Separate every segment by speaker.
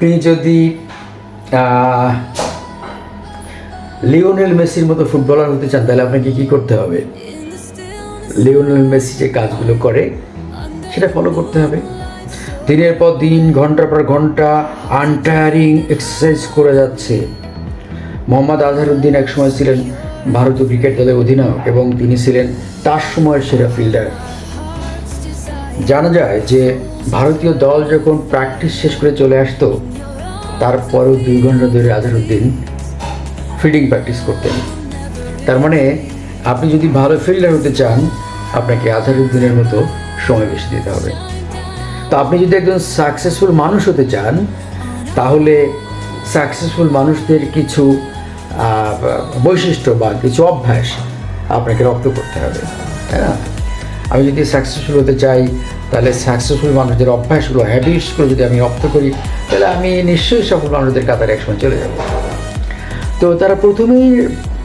Speaker 1: আপনি যদি লিওনেল মেসির মতো ফুটবলার হতে চান, তাহলে আপনাকে কি করতে হবে? লিওনেল মেসি যে কাজগুলো করে, সেটা ফলো করতে হবে। দিনের পর দিন, ঘণ্টার পর ঘণ্টা, আনটায়ারিং এক্সারসাইজ করে যাচ্ছে। মোহাম্মদ আজহারউদ্দিন একসময় ছিলেন ভারতীয় ক্রিকেট দলের অধিনায়ক এবং তিনি ছিলেন তার সময়ের সেরা ফিল্ডার জানা যায় যে ভারতীয় দল যখন প্র্যাকটিস শেষ করে চলে আসতো, তারপরেও দুই ঘণ্টা ধরে আজহারউদ্দিন ফিল্ডিং প্র্যাকটিস করতেন। তার মানে আপনি যদি ভালো ফিল্ডার হতে চান, আপনাকে আজহারউদ্দিনের মতো সময় বেশি দিতে হবে। তো আপনি যদি একজন সাকসেসফুল মানুষ হতে চান, তাহলে সাকসেসফুল মানুষদের কিছু বৈশিষ্ট্য বা কিছু অভ্যাস আপনাকে রপ্ত করতে হবে না? আমি যদি সাকসেসফুল হতে চাই, তাহলে সাকসেসফুল মানুষদের অভ্যাসগুলো হ্যাবিটসগুলো যদি আমি রপ্ত করি, তাহলে আমি নিশ্চয়ই সফল মানুষদের কাতারে একসময় চলে যাব। তো তারা প্রথমেই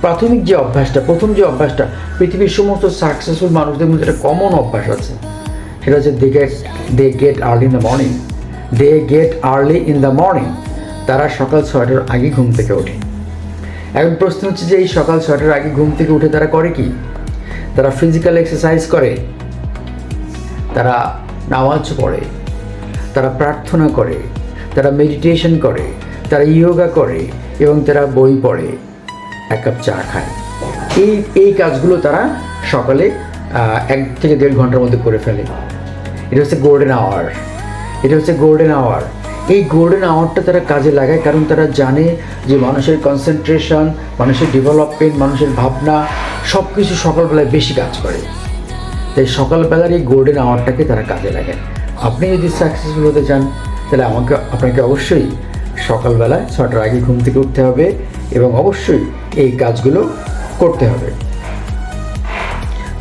Speaker 1: প্রাথমিক যে অভ্যাসটা, প্রথম যে অভ্যাসটা, পৃথিবীর সমস্ত সাকসেসফুল মানুষদের মধ্যে একটা কমন অভ্যাস আছে। সেটা হচ্ছে they get they get early in the morning they get early in the morning তারা সকাল ছয়টার আগে ঘুম থেকে ওঠে। এখন প্রশ্ন হচ্ছে যে এই সকাল ছয়টার আগে ঘুম থেকে উঠে তারা করে কি? তারা ফিজিক্যাল এক্সারসাইজ করে, তারা নামাজ পড়ে, তারা প্রার্থনা করে, তারা মেডিটেশন করে, তারা ইয়োগা করে এবং তারা বই পড়ে, এক কাপ চা খায়। এই এই কাজগুলো তারা সকালে এক থেকে দেড় ঘণ্টার মধ্যে করে ফেলে। এটা হচ্ছে গোল্ডেন আওয়ার এটা হচ্ছে গোল্ডেন আওয়ার এই গোল্ডেন আওয়ারটা তারা কাজে লাগায় কারণ তারা জানে যে মানুষের কনসেন্ট্রেশন মানুষের ডেভেলপমেন্ট মানুষের ভাবনা সব কিছু সকালবেলায় বেশি কাজ করে। তাই সকালবেলার এই গোল্ডেন আওয়ারটাকে তারা কাজে লাগায়। আপনি যদি সাকসেসফুল হতে চান, তাহলে আমাকে, আপনাকে অবশ্যই সকালবেলায় ছটার আগে ঘুম থেকে উঠতে হবে এবং অবশ্যই এই কাজগুলো করতে হবে।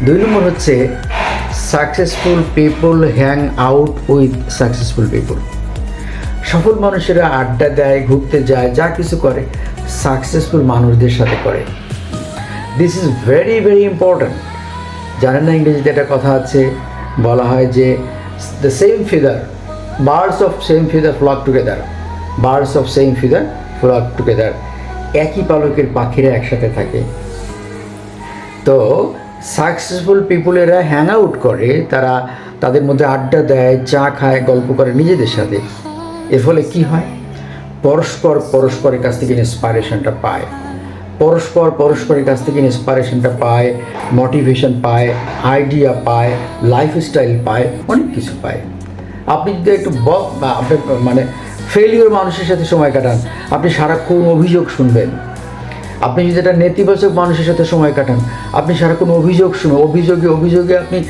Speaker 1: দুই নম্বর হচ্ছে successful people hang out with successful people সফল মানুষেরা আড্ডা দেয়, ঘুরতে যায়, যা কিছু করে সাকসেসফুল মানুষদের সাথে করে। This is very very important জানেন না ইংরেজিতে একটা কথা আছে, বলা হয় যে the same feather birds of same feather flock together birds of same feather flock together একই পালকের পাখিরা একসাথে থাকে। তো সাকসেসফুল পিপুলেরা হ্যাং আউট করে, তারা তাদের মধ্যে আড্ডা দেয়, চা খায়, গল্প করে নিজেদের সাথে। এর ফলে কি হয়? পরস্পর পরস্পরের কাছ থেকে ইন্সপাইরেশনটা পায়। পরস্পর পরস্পরের কাছ থেকে ইন্সপাইরেশনটা পায় মোটিভেশন পায় আইডিয়া পায় লাইফস্টাইল পায়, অনেক কিছু পায়। আপনি যদি একটু ব- বা আপনি মানে ফেলিওর মানুষের সাথে সময় কাটান, আপনি সারাক্ষণ অভিযোগ শুনবেন। আপনি যদি একটা নেতিবাচক মানুষের সাথে সময় কাটান, আপনি সারাক্ষণ অভিযোগ শুনে অভিযোগে অভিযোগে আপনি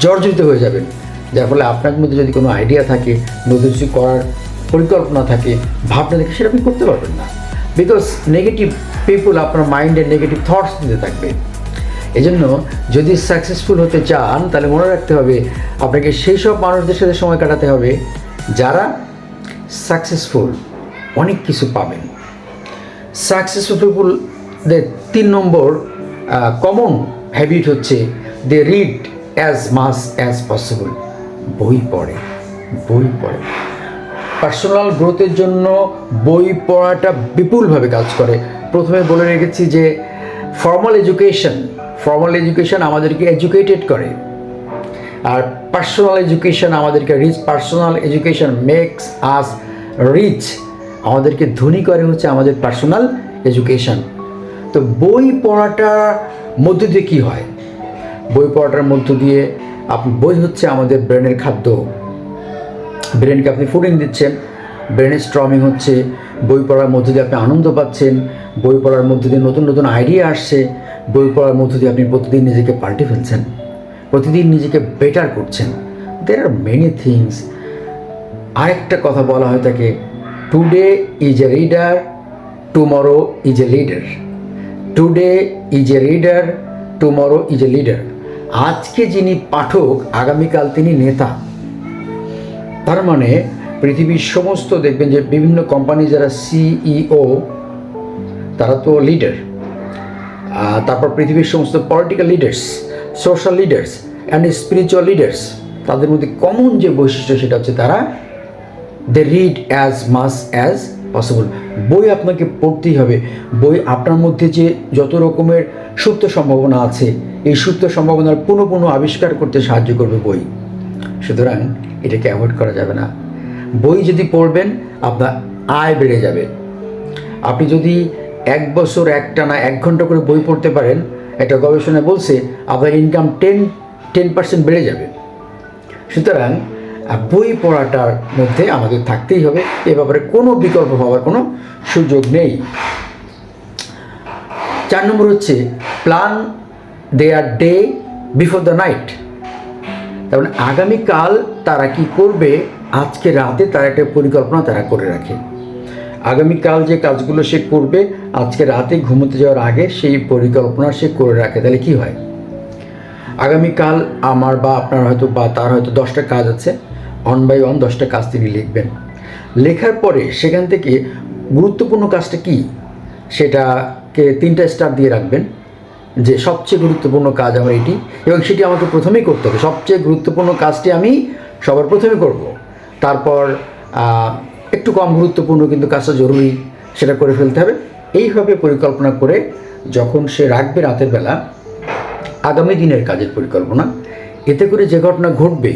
Speaker 1: জর্জরিত হয়ে যাবেন। যার ফলে আপনার মধ্যে যদি কোনো আইডিয়া থাকে, নতুন কিছু করার পরিকল্পনা থাকে, ভাবনা থাকে সেটা আপনি করতে পারবেন না। বিকজ নেগেটিভ পিপুল আপনার মাইন্ডে নেগেটিভ থটস দিতে থাকবে। এজন্য যদি সাকসেসফুল হতে চান, তাহলে মনে রাখতে হবে, আপনাকে সেই সব মানুষদের সাথে সময় কাটাতে হবে, যারা সাকসেসফুল অনেক কিছু পাবেন। সাকসেসফুল পিপুলদের তিন নম্বর কমন হ্যাবিট হচ্ছে they read as much as possible বই পড়ে বই পড়ে। পার্সোনাল গ্রোথের জন্য বই পড়াটা বিপুলভাবে কাজ করে। প্রথমে বলে রেখেছি যে ফর্মাল এডুকেশন ফর্মাল এডুকেশন আমাদেরকে এডুকেটেড করে। আর পার্সোনাল এডুকেশন আমাদেরকে rich personal education makes us rich আমাদেরকে ধনী করে হচ্ছে আমাদের পার্সোনাল এডুকেশন তো বই পড়াটার মধ্য দিয়ে কী হয়? বই পড়াটার মধ্য দিয়ে আপনি বই হচ্ছে আমাদের ব্রেনের খাদ্য। ব্রেনকে আপনি ফুডিং দিচ্ছেন। ব্রেনের স্ট্রমিং হচ্ছে, বই পড়ার মধ্য দিয়ে আপনি আনন্দ পাচ্ছেন, বই পড়ার মধ্য দিয়ে নতুন নতুন আইডিয়া আসছে, বই পড়ার মধ্য দিয়ে আপনি প্রতিদিন নিজেকে পাল্টে ফেলছেন, প্রতিদিন নিজেকে বেটার করছেন। দের আর মেনি থিংস আরেকটা কথা বলা হয় তাকে today is a reader tomorrow is a leader today is a reader tomorrow is a leader আজকে যিনি পাঠক, আগামীকাল তিনি নেতা। তার মানে পৃথিবীর সমস্ত দেখবেন যে বিভিন্ন কোম্পানি যারা সিইও তারা তো লিডার তারপর পৃথিবীর সমস্ত political leaders social leaders and spiritual leaders তাদের মধ্যে কমন যে বৈশিষ্ট্য সেটা হচ্ছে তারা they read as much as possible বই আপনাকে পড়তেই হবে। বই আপনার মধ্যে যে যত রকমের সুপ্ত সম্ভাবনা আছে, এই সুপ্ত সম্ভাবনার পুনঃ পুনঃ আবিষ্কার করতে সাহায্য করবে বই। সুতরাং এটাকে অ্যাভয়েড করা যাবে না। বই যদি পড়বেন, আপনার আয় বেড়ে যাবে। আপনি যদি এক বছর একটানা এক ঘণ্টা করে বই পড়তে পারেন, একটা গবেষণায় বলছে আপনার ইনকাম টেন টেন পার্সেন্ট বেড়ে যাবে। সুতরাং বই পড়াটার মধ্যে আমাদের থাকতেই হবে, এ ব্যাপারে কোনো বিকল্প হওয়ার কোনো সুযোগ নেই। চার নম্বর হচ্ছে plan their day before the night তার মানে আগামীকাল তারা কি করবে? আজকে রাতে তারা একটা পরিকল্পনা তারা করে রাখে। আগামীকাল যে কাজগুলো সে করবে, আজকে রাতে ঘুমোতে যাওয়ার আগে সেই পরিকল্পনা সে করে রাখে। তাহলে কি হয়? আগামীকাল আমার বা আপনার হয়তো বা তার হয়তো দশটা কাজ আছে। অন বাই অন দশটা কাজ তিনি লিখবেন। লেখার পরে সেখান থেকে গুরুত্বপূর্ণ কাজটা কি? সেটাকে তিনটা স্টার দিয়ে রাখবেন। যে সবচেয়ে গুরুত্বপূর্ণ কাজ আমার এটি এবং সেটি আমাকে প্রথমেই করতে হবে। সবচেয়ে গুরুত্বপূর্ণ কাজটি আমি সবার প্রথমে করব। তারপর একটু কম গুরুত্বপূর্ণ কিন্তু কাজটা জরুরি, সেটা করে ফেলতে হবে। এইভাবে পরিকল্পনা করে যখন সে রাখবে রাতের বেলা, আগামী দিনের কাজের পরিকল্পনা, এতে করে যে ঘটনা ঘটবে,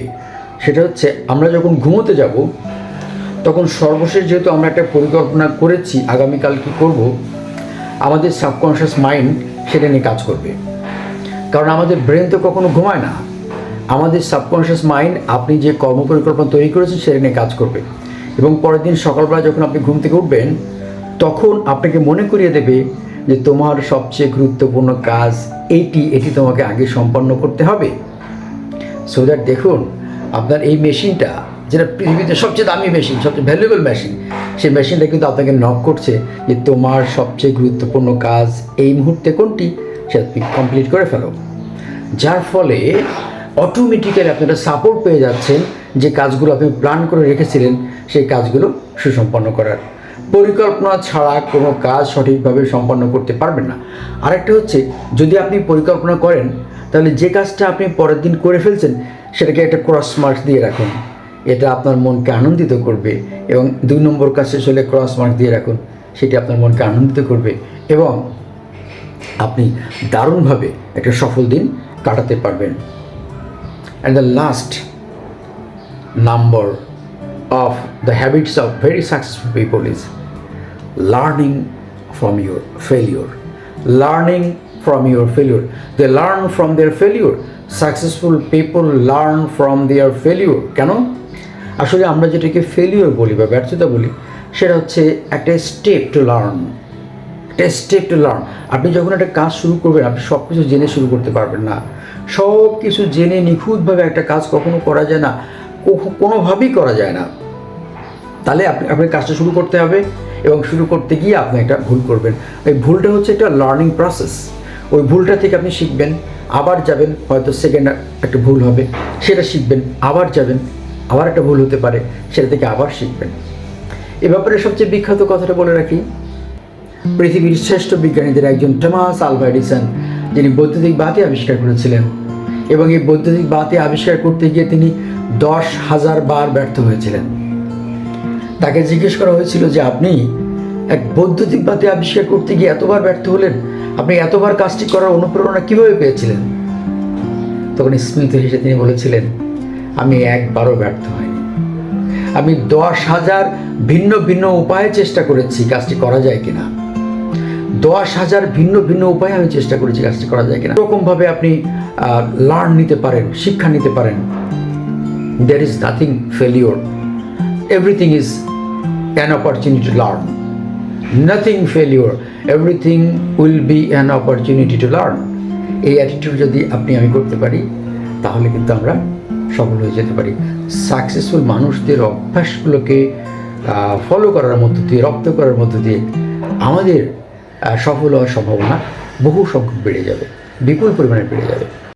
Speaker 1: সেটা হচ্ছে আমরা যখন ঘুমোতে যাব, তখন সর্বশেষ যেহেতু আমরা একটা পরিকল্পনা করেছি আগামীকাল কী করব, আমাদের সাবকনশিয়াস মাইন্ড সেটা নিয়ে কাজ করবে। কারণ আমাদের ব্রেন তো কখনো ঘুমায় না। আমাদের সাবকনশিয়াস মাইন্ড আপনি যে কর্ম পরিকল্পনা তৈরি করেছেন সেটা নিয়ে কাজ করবে। এবং পরের দিন সকালবেলা যখন আপনি ঘুম থেকে উঠবেন, তখন আপনাকে মনে করিয়ে দেবে যে তোমার সবচেয়ে গুরুত্বপূর্ণ কাজ এইটি এটি তোমাকে আগে সম্পন্ন করতে হবে। সো দ্যাট দেখুন, আপনার এই মেশিনটা যেটা পৃথিবীতে সবচেয়ে দামি মেশিন সবচেয়ে ভ্যালুয়েবল মেশিন সেই মেশিনটা কিন্তু আপনাকে নক করছে যে তোমার সবচেয়ে গুরুত্বপূর্ণ কাজ এই মুহূর্তে কোনটি? সেটা তুমি কমপ্লিট করে ফেলো। যার ফলে অটোমেটিক্যালি আপনারা সাপোর্ট পেয়ে যাচ্ছেন যে কাজগুলো আপনি প্ল্যান করে রেখেছিলেন, সেই কাজগুলো সুসম্পন্ন করার। পরিকল্পনা ছাড়া কোনো কাজ সঠিকভাবে সম্পন্ন করতে পারবেন না। আরেকটা হচ্ছে, যদি আপনি পরিকল্পনা করেন, তাহলে যে কাজটা আপনি পরের দিন করে ফেলছেন, সেটাকে একটা ক্রস মার্ক দিয়ে রাখুন। এটা আপনার মনকে আনন্দিত করবে এবং দুই নম্বর কাছে চলে ক্রস মার্ক দিয়ে রাখুন, সেটি আপনার মনকে আনন্দিত করবে এবং আপনি দারুণভাবে একটা সফল দিন কাটাতে পারবেন। And the last number of the habits of very successful people is learning from your failure learning from your failure they learn from their failure successful people learn from their failure কেন? আসলে আমরা যেটাকে failure বলি বা ব্যর্থতা বলি, সেটা হচ্ছে একটা স্টেপ টু লার্ন একটা স্টেপ টু লার্ন আপনি যখন একটা কাজ শুরু করবেন, আপনি সব কিছু জেনে শুরু করতে পারবেন না। সব কিছু জেনে নিখুঁতভাবে একটা কাজ কখনো করা যায় না কোনোভাবেই করা যায় না। তাহলে আপনি, আপনার কাজটা শুরু করতে হবে এবং শুরু করতে গিয়ে আপনি একটা ভুল করবেন। ওই ভুলটা হচ্ছে একটা লার্নিং প্রসেস ওই ভুলটা থেকে আপনি শিখবেন, আবার যাবেন, হয়তো সেকেন্ড একটা ভুল হবে, সেটা শিখবেন, আবার যাবেন। আবার একটা ভুল হতে পারে, সেটা থেকে আবার শিখবেন। এ ব্যাপারে সবচেয়ে বিখ্যাত কথাটা বলে রাখি, পৃথিবীর শ্রেষ্ঠ বিজ্ঞানীদের একজন টমাস আলভা এডিসন, যিনি বৈদ্যুতিক বাতি আবিষ্কার করেছিলেন এবং এই বৈদ্যুতিক বাতি আবিষ্কার করতে গিয়ে তিনি দশ হাজার বার ব্যর্থ হয়েছিলেন। তাকে জিজ্ঞেস করা হয়েছিল যে, আপনি এক বৈদ্যুতিক বাতি আবিষ্কার করতে গিয়ে এতবার ব্যর্থ হলেন, আপনি এতবার কাজটি করার অনুপ্রেরণা কীভাবে পেয়েছিলেন? তখন স্মিত হেসে তিনি বলেছিলেন আমি একবারও ব্যর্থ হইনি। আমি দশ হাজার ভিন্ন ভিন্ন উপায়ে চেষ্টা করেছি কাজটি করা যায় কিনা। দশ হাজার ভিন্ন ভিন্ন উপায়ে আমি চেষ্টা করেছি কাজটি করা যায় কিনা। এরকমভাবে আপনি লার্ন নিতে পারেন, শিক্ষা নিতে পারেন। There is nothing failure everything is an opportunity to learn nothing failure everything will be an opportunity to learn এই অ্যাটিটিউড যদি আপনি আমি করতে পারি, তাহলে কিন্তু আমরা সফল হয়ে যেতে পারি। সাকসেসফুল মানুষদের অভ্যাসগুলোকে ফলো করার মধ্য দিয়ে, রপ্ত করার মধ্য দিয়ে আমাদের সফল হওয়ার সম্ভাবনা বহু সংখ্যক বেড়ে যাবে। বিপুল পরিমাণে বেড়ে যাবে।